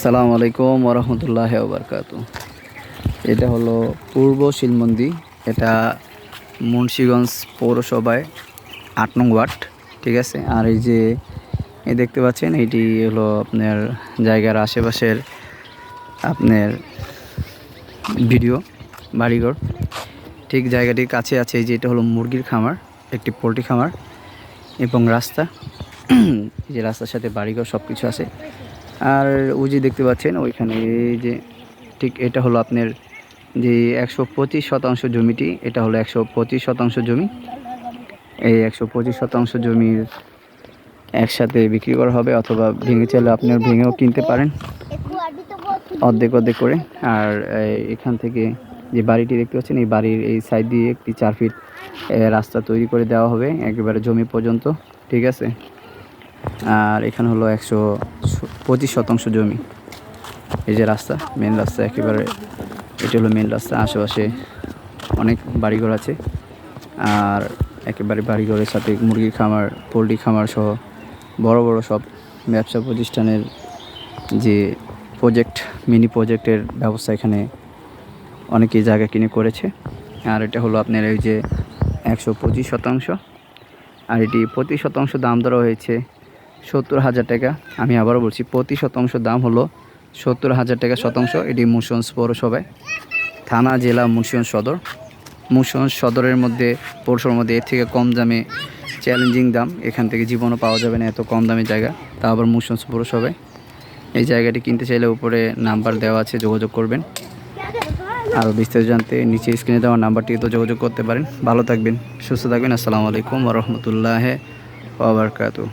আসসালামু আলাইকুম ওরহমতুল্লাহ ওবরকাত। এটা হলো পূর্ব শিলমন্দি, এটা মুন্সীগঞ্জ পৌরসভায় আট নং ওয়ার্ড, ঠিক আছে? আর এই যে এই দেখতে পাচ্ছেন এটি হলো আপনার জায়গার আশেপাশের আপনার ভিডিও, বাড়িঘর। ঠিক জায়গাটির কাছে আছে এই যে, এটা হলো মুরগির খামার, একটি পোলট্রি খামার এবং রাস্তা। যে রাস্তার সাথে বাড়িঘর সব কিছু আছে। আর ওই যে দেখতে পাচ্ছেন, ওইখানে এই যে ঠিক এটা হলো আপনার যে একশো পঁচিশ শতাংশ জমিটি, এটা হলো একশো পঁচিশ শতাংশ জমি। এই একশো পঁচিশ শতাংশ জমির একসাথে বিক্রি করা হবে অথবা ভেঙে চাইলে আপনার ভেঙেও কিনতে পারেন অর্ধেক অর্ধেক করে। আর এখান থেকে যে বাড়িটি দেখতে পাচ্ছেন, এই বাড়ির এই সাইড দিয়ে একটি চার ফিট রাস্তা তৈরি করে দেওয়া হবে, একেবারে জমি পর্যন্ত, ঠিক আছে? আর এখানে হলো একশো পঁচিশ শতাংশ জমি। এই যে রাস্তা মেন রাস্তা একেবারে, এটা হলো মেন রাস্তা। আশেপাশে অনেক বাড়িঘর আছে। আর একেবারে বাড়িঘরের সাথে মুরগির খামার, পোলট্রি খামার সহ বড় বড় সব ব্যবসা প্রতিষ্ঠানের যে প্রজেক্ট মিনি প্রজেক্টের ব্যবস্থা এখানে অনেকেই জায়গা কিনে করেছে। আর এটা হলো আপনার এই যে একশো পঁচিশ শতাংশ। আর এটি প্রতি শতাংশ দাম ধরা হয়েছে সত্তর হাজার টাকা। আমি আবারও বলছি, প্রতি শতাংশ দাম হলো সত্তর হাজার টাকা শতাংশ। এটি মুন্সিগঞ্জ পৌরসভায়, থানা, জেলা মুন্সিগঞ্জ সদর। মুন্সিগঞ্জ সদরের মধ্যে, পৌরসভার মধ্যে এর থেকে কম দামে চ্যালেঞ্জিং দাম। এখান থেকে জীবনও পাওয়া যাবে না, এত কম দামে জায়গা। তা আবার মুন্সিগঞ্জ পৌরসভায়। এই জায়গাটি কিনতে চাইলে উপরে নাম্বার দেওয়া আছে, যোগাযোগ করবেন। আরও বিস্তারিত জানতে নিচে স্ক্রিনে দেওয়া নাম্বারটি তো যোগাযোগ করতে পারেন। ভালো থাকবেন, সুস্থ থাকবেন। আসসালামু আলাইকুম রহমতুল্লাহ ওবরকাতু